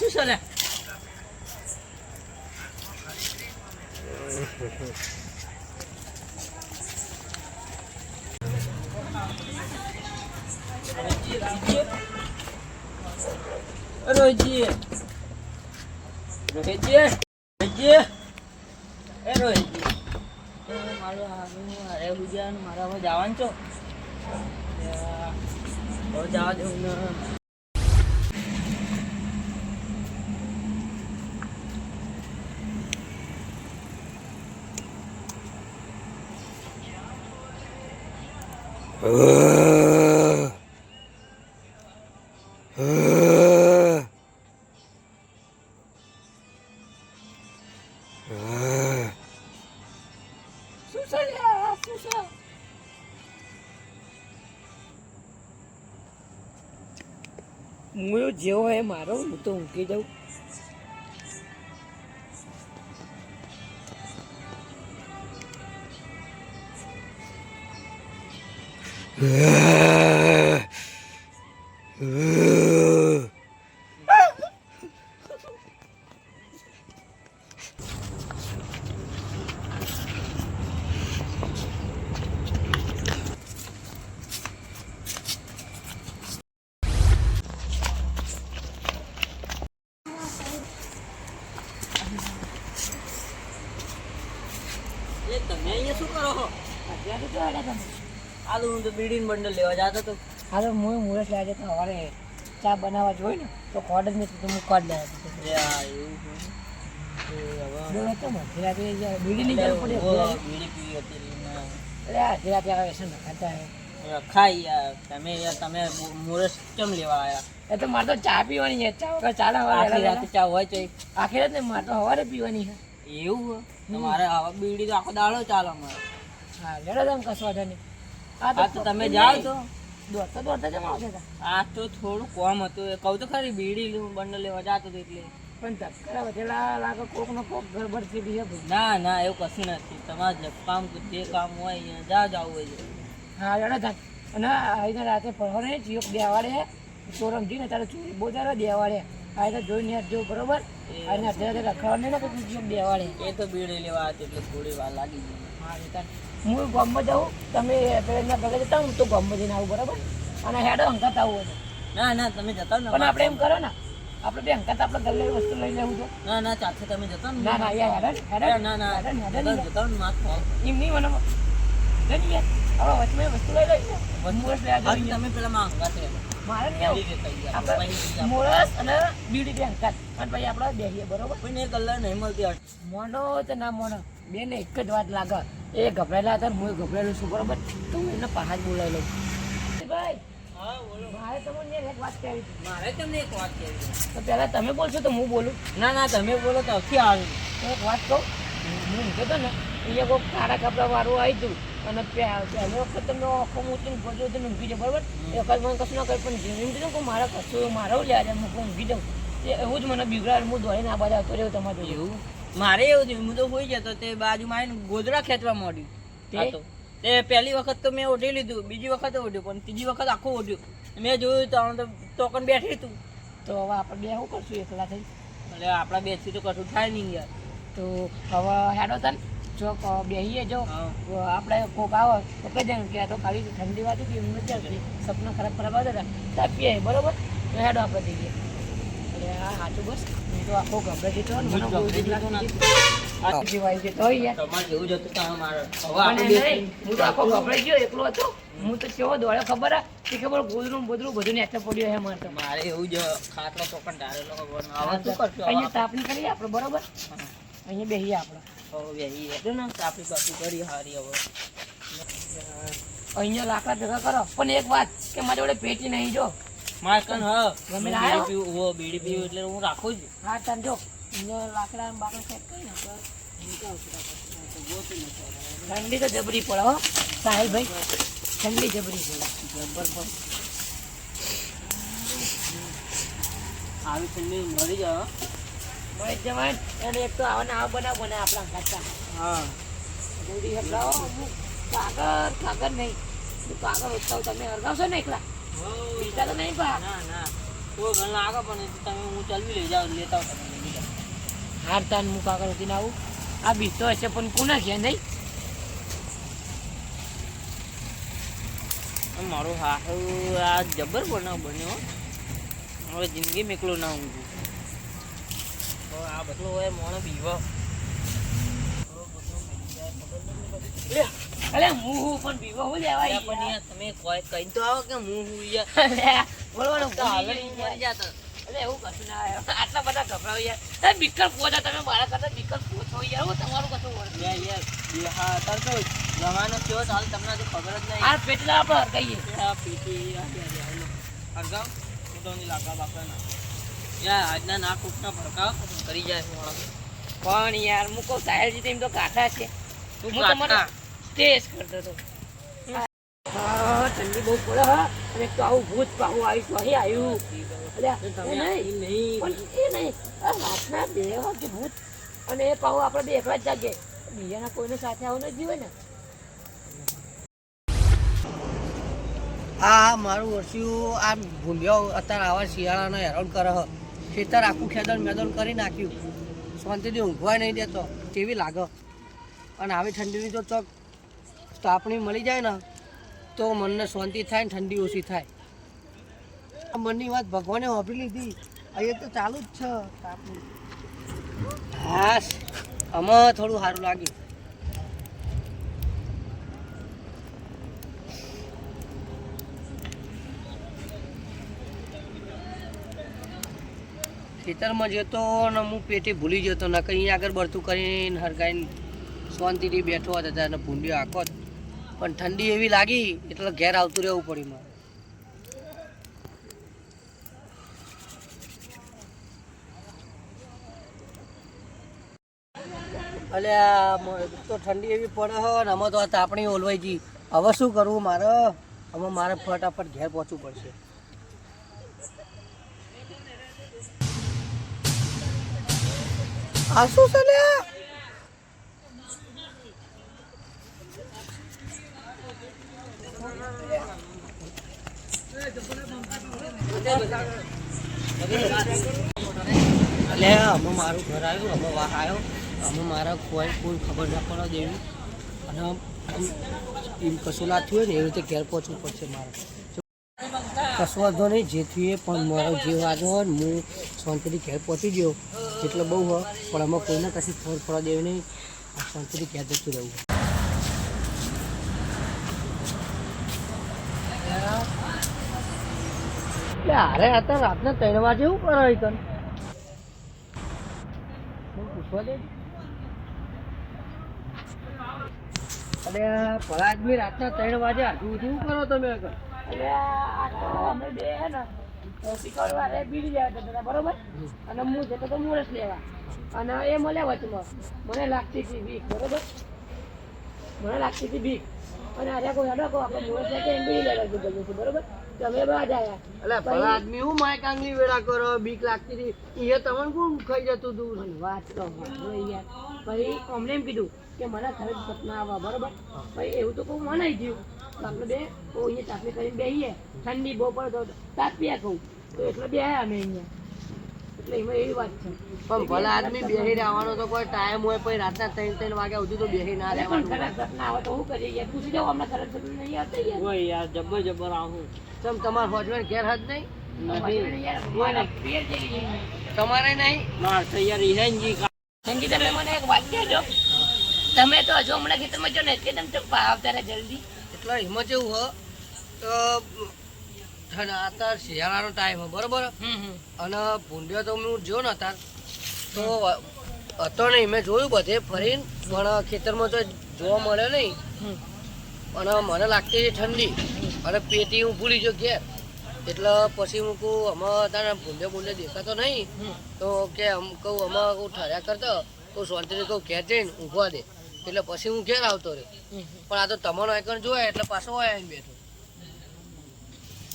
શું છે રોજી રોહિતજી રોહિતજી એ રોહિતજી એ મારું આનું અરે ગુજાન મારા હવે જવાનું છો યા, હવે જવા દેવું ને શું છે લ્યા? શું છે હું જેવો એ મારો હું તો ઊંઘી જાઉં. એ તમે અહીંયા શું કરો છો અત્યારે તો આડા તમે હું તો બીડીન બંડલ લેવા જતો તો. હા તો હું મુરત લાગે તો સવારે ચા બનાવવા જોઈ ને તો કોડ જ નથી તો હું કોડ લે એવું હવે બોલો તો મધ્ય રાતે બીડી બીડીની જરૂર પડી બીડી પીવી હતી અરે અડધી રાતે આવે છે ને ખાતા યાર તમે યાર તમે મુરસ કેમ લેવા આવ્યા એ તો મારે તો ચા પીવાની છે ચા વગર ચાલે આખી રાતે ચા હોય તો આખી રાત ને મારે તો સવારે પીવાની છે. એવું? તમારે હવે બીડી તો આખો દાડો ચાલે મારે હા લેડો તમે કશો વાંધો નહીં આ તો તમે જાઓ તો દોડતા દોડતા આ તો થોડું કોમ હતું. એ કહું તો ખરી બીડી લઉં બંડલ લેવા જાતો હતો એટલે. પણ ધક્કા વધેલા લાગે કોક નો કોક છે ભાઈ. ના ના એવું કશું નથી. તમારે જે કામ જે કામ હોય અહીંયા જા જાવું હોય. હા તા અને આવીને રાતે પહોંચે જીઓ દેવાડે તો રમજીને તારે ચોરી બહુ તારે દેવાડે આવીને જોઈને જો બરોબર? આવીને અત્યારે રખડવા ને પછી જીઓ દેવાડે એ તો બીડી લેવા હતી એટલે થોડી વાર લાગી ગઈ. હા હું ગામમાં જાઉં તમે પેલા ભેગા જતા હું તો ગામમાં જઈને આવું બરાબર? અને હેડો અંકાત આવું હોય. ના ના તમે જતા ને પણ આપણે એમ કરો ને આપણે બે અંકાત આપણે ગલ્લે વસ્તુ લઈ લેવું તો ના ના ચાલશે તમે જતા ને. ના ના યાર હેડો હેડો ના ના હેડો ને, જતા ને. જતા ને એમ નહીં મને ગણી યાર. હવે વચમાં વસ્તુ લઈ મોરસ લેવા હા, જઈએ તમે પેલા માં અંકાત. મારે નહીં આવું. મોરસ અને બીડી બે અંકાત અને પછી આપણે બેસીએ બરોબર? પણ એ કલર નહીં મળતી. મોડો મોનો તો ના મોનો. બેને એક જ વાત લાગે. એ ગભરાયેલા હતા હું ગભરાયેલું છું બરોબર? તો હું એને પાછા જ બોલાવી લઉં. ભાઈ હા બોલો મારે તમને એક વાત કહેવી મારે તમને એક વાત કહેવી તો પહેલાં તમે બોલશો તો હું બોલું? ના ના તમે બોલો તો અખી આવે એક વાત કહું. હું ઊંઘતો હતો ને એ કોઈ કાળા કપડા વાળું આવી હતું અને પહેલી વખત તમે આખો મૂકીને ગોજો તો ઊંઘી જાઉં બરાબર? એ વખત મને કશું ના કરે પણ જીવીને કીધું કે મારે કશું મારો લ્યા છે હું ઊંઘી જાઉં એવું જ મને બિગડાડ હું દોડીને આ બાજુ આવતો રહ્યો તમારે એવું? મારે એવું થયું હું તો હોઈ જતો તે બાજુમાં આવીને ગોદડા ખેંચવા માંડ્યું. તે? પહેલી વખત તો મેં ઓઢી લીધું બીજી વખત ઓઢ્યું પણ ત્રીજી વખત આખું ઓઢ્યું. મેં જોયું તો આમ તો ટોકન બેઠી તું તો હવે આપણે બે શું કરશું એકલા થઈ એટલે આપણા બેસી તો કશું થાય નહીં યાર. તો હવે હેડો તન. જો ક- બેહીએ જો. આપણે કોક આવે તો કહી દે કે આ તો ખાલી ઠંડી વાત હતી એમને નથી કરી સપના ખરાબ ખરાબ હતા તો બરોબર? તો હેડો આપણે જઈએ. હા હતી. હું તો કેવો દોડ્યો ખબર હા કે ખબર ગોદરું બધું પડ્યો હે મારે મારે એવું જ ના. અહીંયા તાપણી કરીએ આપણે બરોબર અહીંયા બેહીએ આપણે બેસી હેડો ને કાપી બાપી કરી હવે અહીંયા લાકડા ભેગા કરો પણ એક વાત કે મારી પેટી નહીં જો મારે કન હ. ગમે લાયો? બીડી પીવું હો, બીડી પીવું એટલે હું રાખું જ. હા તન જો. લાકડા બાકડા સેટ આવશું આપણે. ઠંડી તો જબરી પડે હો સાહેલ ભાઈ ઠંડી જબરી પડે. જબર પણ આવી ઠંડી મળી જાવ. મળી જવાય ને. અને એક તો આવા આવ બના બનાવ બને આપણા ખાતા હા. જલ્દી હટાવો કાગર કાગળ નહીં. કાગર ઉતાવ તમે અરગાવશો ને એકલા? બીજા તો નહીં પા ના ના. કોઈ ઘણ લાગે પણ તમે હું ચલવી લઈ જાઓ લેતા હાર તાન હું કાગળ ઉઠીને આવું. આ બીજ તો હશે પણ કોને છે નહીં? મારો હાહુ આ જબર બનાવ બન્યો. હવે જિંદગી મેકલો ના ઊંઘું. આ બધું હોય મોણ બીવો. અરે હું હું પણ બીવો હું લેવાય પણ તમે કોઈ કઈ તો આવો કે હું હું યાર બોલવાનું તો ભૂલી મરી જાતો અલે એવું કશું ના આવ્યો આટલા બધા ગભરાવ યાર. બીકર પોતા તમે મારા કરતા બીકર પોતો યાર. હું તમારું કશું ઓળખું યાર યાર હા અત્યારે તો જમાનો કેવો હાલ તમને તો ખબર જ નહીં. આ પેટલા આપણે હરગાઈએ. હા પીટી હરગાવ. નહીં લાગા બાપા ના. યાર આજના ના કૂટના ભડકાવ. કરી જાય પણ યાર હું કહું સાહેબજી તેમ તો કાઠા છે. તું તમારો. ટેસ્ટ કરતો હતો. હા ઠંડી બહુ પડે હા. અને તો આવું ભૂત પાહું આવ્યું અહીં આવ્યું અલ્યા, એ તમે નહીં. નહીં. પણ એ નહીં. આ રાતના બે વાગે ભૂત. અને એ પાહું આપણે બે એકલા જ જાગે. બીજાના કોઈને સાથે આવું નથી હોય ને. આ મારું વર્ષિયું આ ભૂલ્યો અત્યારે આવા શિયાળાનો હેરાન કરે હ ખેતર આખું ખેતર મેદાન કરી નાખ્યું. શાંતિથી ઊંઘવાય નહીં દેતો. તેવી લાગે? અને આવી ઠંડીની તો ચોક તાપણી મળી જાય ને, તો મનને શાંતિ થાય ને ઠંડી ઓછી થાય. આ મનની વાત ભગવાને વાપરી લીધી. અહીંયા તો ચાલુ જ છે સ્ટાફની હાસ આમાં થોડું સારું લાગ્યું. ખેતરમાં જતો ને હું પેટી ભૂલી જતો ને કંઈ આગળ બળતું કરીને હરગાઈને શાંતિથી બેઠો હતો અને ભૂંડિયો આખો જ. પણ ઠંડી એવી લાગી, એટલે ઘેર આવતું રહેવું પડ્યું મારે. અલ્યા તો ઠંડી એવી પડે હો ને આમાં તો આ તાપણી ઓલવાઈ ગઈ. હવે શું કરવું મારે? હવે મારે ફટાફટ ઘેર પહોંચવું પડશે. આ શું છે? અલે અમે મારું ઘર આવ્યું અમે વાહ આવ્યો. અમે મારા કોઈ કોઈ ખબર ના પડવા દેવી. અને એમ કશું ના થયું ને, એવી રીતે ઘેર પહોંચવું પડશે મારે. કશું વાંધો નહીં, જે થયું પણ મારો જે વાંધો હોય ને, હું શાંતિથી ઘેર પહોંચી ગયો. એટલે બહુ હોય, પણ આમાં કોઈને કશી ખબર પડવા દેવી નહીં. શાંતિથી ઘેર જતું રહેવું. એટલે અરે અત્યારે રાતના ત્રણ વાગે એવું કરો? કન પૂછવા દે? અરે ભલા રાતના ત્રણ વાગે હજુ શું કરો તમે અમે બે હે ને વાળે બીડી લેવા જતા બરોબર? અને હું જતો તો મુરસ લેવા. અને એ મળ્યા વચમાં. મને લાગતી હતી બીક, બરોબર? મને લાગતી હતી બીક. અને આજે કોઈ અડકો, આપણે મુરસ લે એમ બીડી લેવા બરોબર? તો અમે બાદ આવ્યા એટલે ભલા આદમી હું માય કાંગલી વેળા કરો? બીક લાગતી હતી. એ તમને કોણ ખાઈ જતું હતું મને વાત તો યાર. પછી અમને એમ કીધું કે મને ખરે સપના આવવા બરોબર? પછી એવું તો કોઈ મનાઈ ગયું. તો આપણે બે તો અહીંયા તાપી કરીને બેહીએ. ઠંડી બહુ પડે તો તાપીયા કહું. તો એટલે બે આવ્યા અમે અહીંયા. એટલે એવી વાત છે. પણ ભલા આદમી બેહી રહેવાનો તો કોઈ ટાઈમ હોય પછી રાતના ત્રણ ત્રણ વાગ્યા સુધી તો બેહી ના રહેવાનું. તો પૂછી અમને નહીં આવતા યાર જબર જબર આવું. તમ તમાર હોજવાન ઘેર હજ નહીં? છે. તમારે નહીં? માર તો યાર હિરેનજી સંગીત તમે મને એક વાત કહેજો. તમે તો હજુ હમણાં ખેતરમાં જો ને કે તમે તો આવતા રહે જલ્દી. એટલે એમાં જેવું હો. તો અત્યારે શિયાળાનો ટાઈમ બરોબર? અને ભૂંડિયો તો હું જો ને અત્યારે તો હતો નહીં. મેં જોયું બધે ફરીને પણ ખેતરમાં તો જોવા મળે નહીં. અને મને લાગતી હતી ઠંડી. અને પેટી હું ભૂલી જો ઘેર એટલે પછી હું કહું આમાં તારા ભૂંડે ભૂંડે દેખાતો નહીં. તો કે આમ કહું આમાં કહું ઠર્યા કરતો તો શાંતિને કહું ઘેર જઈને ઊંઘવા દે એટલે પછી હું ઘેર આવતો રહ્યો. પણ આ તો તમારો આઈકન જોયા એટલે પાછો આવીને બેઠો.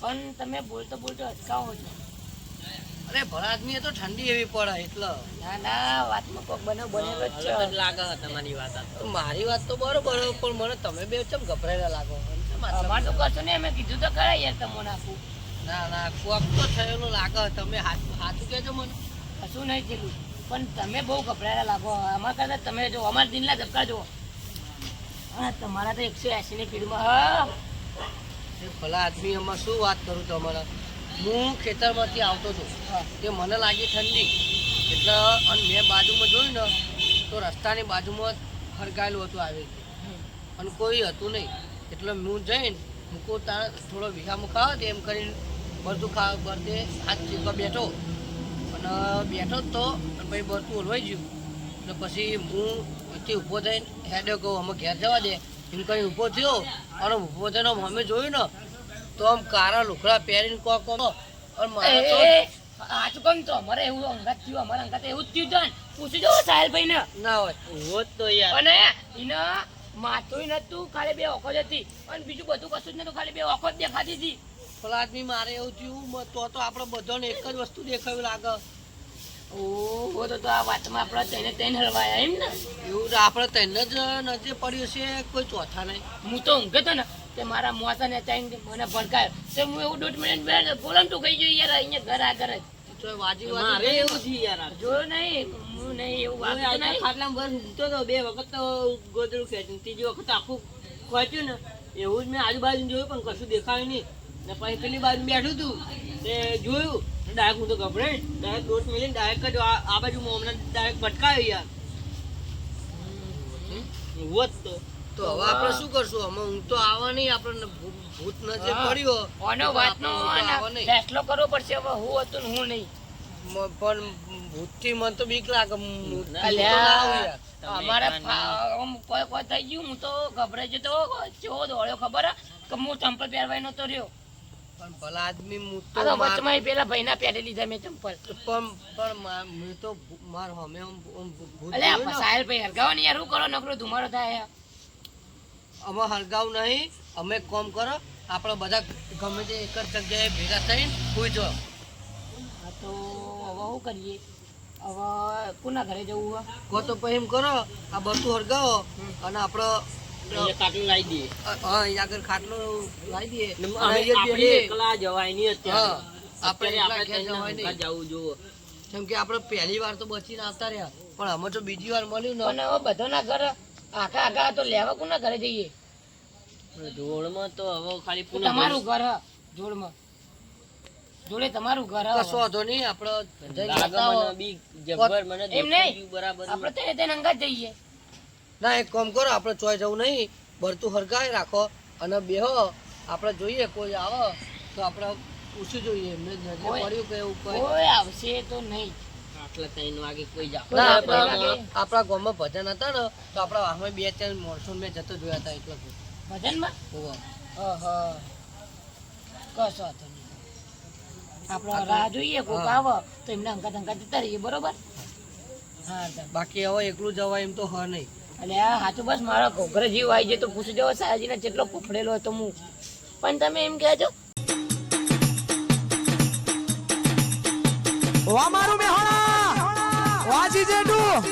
પણ તમે બોલતો બોલતો અટકાવો છો. અરે ભરાદની તો ઠંડી એવી પડે એટલે. ના ના વાતમાં કોક બને બનેલો જ છે. લાગે તમારી વાત. તો. મારી વાત તો બરોબર પણ મને તમે બે ચમ ગભરાયેલા લાગો આટલા અમારે તો કશું નહીં અમે કીધું તો ખરા યાર તમને આપું ના ના કોક તો થયેલું લાગે તમે હાથું હાથું કહેજો મને. કશું નહીં થયેલું. પણ તમે બહુ ગભરાયેલા લાગો. આમાં કરતા તમે જો અમારા દિનના ધક્કા જુઓ. હા તમારા તો એકસો એસી ની હા. ભલા આદમી એમાં શું વાત કરું તમારે હું ખેતરમાંથી આવતો હતો. તે મને લાગી ઠંડી. એટલે અને મેં બાજુમાં જોયું ને તો રસ્તાની બાજુમાં ફરકાયેલું હતું આવી અને કોઈ હતું નહીં. એટલે હું જઈને મૂકો તાર થોડો વિહા મુખાવો દે એમ કરીને બરતું ખા બરતે હાથ ચીકવા બેઠો. અને બેઠો જ તો પછી બરતું ઓલવાઈ ગયું. એટલે પછી હું અહીંથી ઊભો થઈને હેડે કહું અમે ઘેર જવા દે. એમ કરીને ઊભો થયો. અને ઊભો થઈને અમે જોયું ને તો આમ કારા લુખડા પહેરીને કોક કોક અને મારે તો એ આચું તો? અમારે એવું અંગાત થયું અમારા અંગાત એવું જ થયું પૂછી જો સાહેલભાઈ ને ના હોય. હોત તો યાર. અને એના માથું નતું ખાલી બે ઓખો જ હતી. અને બીજું બધું કશું જ નતું ખાલી બે ઓખો જ દેખાતી હતી. પેલા આદમી મારે એવું થયું તો તો આપણે બધાને એક જ વસ્તુ દેખાયું લાગે. ઓહો તો તો આ વાતમાં આપણે તેને તેને હલવાયા એમ ને? એવું તો આપણે તેને જ નજરે પડ્યું છે કોઈ ચોથા નહીં. હું તો ઊંઘે તો ને તે મારા મોસાને ચાઈને મને ભડકાયો. તે હું એવું દોઢ મિનિટ બે બોલમ તું કઈ જોઈએ યાર અહીંયા ઘર આગળ જ. તો વાજી મારે વાજી એવું થયું યાર. જોયું નહીં હું નહીં એવું હું વાગતું નહીં. ખાટલામાં બસ ઊંઘતો હતો બે વખત તો ગોદડું ખેંચ્યું ત્રીજી વખત આખું ખેંચ્યું ને. એવું જ મેં આજુબાજુ જોયું પણ કશું દેખાયું નહીં. ને પછી પેલી બાજુ બેઠું હતું તે જોયું ડાયરેક્ટ હું તો ગભરાઈ ડાયરેક્ટ દોસ્ત મિલીને ડાયરેક્ટ જ આ બાજુ હમણાં ડાયરેક્ટ ભટકાયો યાર. હોત તો. તો હવે આપણે શું કરશું? અમે ઊંઘ તો આવવા નહીં આપણને ભૂત નજર હા. પડ્યો ઓનો તો વાતનો તો. ફેસલો કરવો પડશે હવે હું હતું હું નહીં. પણ ભૂતથી મને તો બીક લાગે. અમારે કાંઈ કોઈ કોઈ થઈ ગયું હું તો ગભરાઈ જતો ચેવો દોડ્યો ખબર? કે હું ચંપલ પહેરવાય નતો રહ્યો. પણ ભલા આદમી હું તો વચમાં પેલા ભાઈના પહેરી લીધા મેં ચંપલ. પણ પણ મેં તો માર હમે આમ આમ ભૂત અલ્યા જોયું ને, સાહેલ ભાઈ હરગાવો ને યાર શું કરો નકરો ધુમાડો થાય અમે હળગાવ નહીં અમે કોમ કરો આપણે બધા ગમે તે એક જ જગ્યાએ ભેગા થઈને જાઓ હા તો હવે શું કરીએ? હવે કોના ઘરે જવું હોય? કો તો પછી એમ કરો આ બધું હળગાવો અને આપણે અહીંયા લાવી દઈએ. હા અહીંયા આગળ ખાટલો લાવી દઈએ. ને અને અમે અહીંયા આપણે બેસીએ. એકલા જવાય નહીં અત્યારે. આપણે આપણે જવાય નહીં. જવું જોવો કેમ કે આપણે પહેલી વાર તો બચીને આવતા રહ્યા પણ અમે તો બીજી વાર મળ્યું ને. પણ હવે બધાના ઘર આખા આખા તો લેવા કોના ઘરે જઈએ? ધોળમાં તો હવે ખાલી તમારું ઘર. હે, જોડમાં. જોડે તમારું ઘર કશો વાંધો નહીં આપણે જઈએ. ના એક કામ કરો આપણે ચોય જવું નહીં. ભરતું હરગાવી રાખો અને બેહો. આપણે જોઈએ કોઈ આવે તો આપણે પૂછવું જોઈએ. એમને પડ્યું કે એવું કોઈ આવશે તો નહીં. ત્રણ વાગે કોઈ જાવ આપણા ગામમાં ભજન હતા ને તો આપણા વાહમાં બે ચાર માણસો મેં જતો જોયા હતા એટલે ભજનમાં? કશો વાંધો નહીં. આપણે રાહ જોઈએ કોક આવે તો એમના અંકા ધંકા જતા રહીએ બરોબર? હા તો. બાકી હવે એકલું જવાય એમ તો હ નહીં. એટલે આ હાચું બસ મારા ઘોઘરે જીવ આવી જાય તો પૂછી જવો સાહેબજીને જેટલો ફફડેલો હતો હું પણ તમે એમ કહેજો. વાહ મારું મેહોણા વાજી જેઠું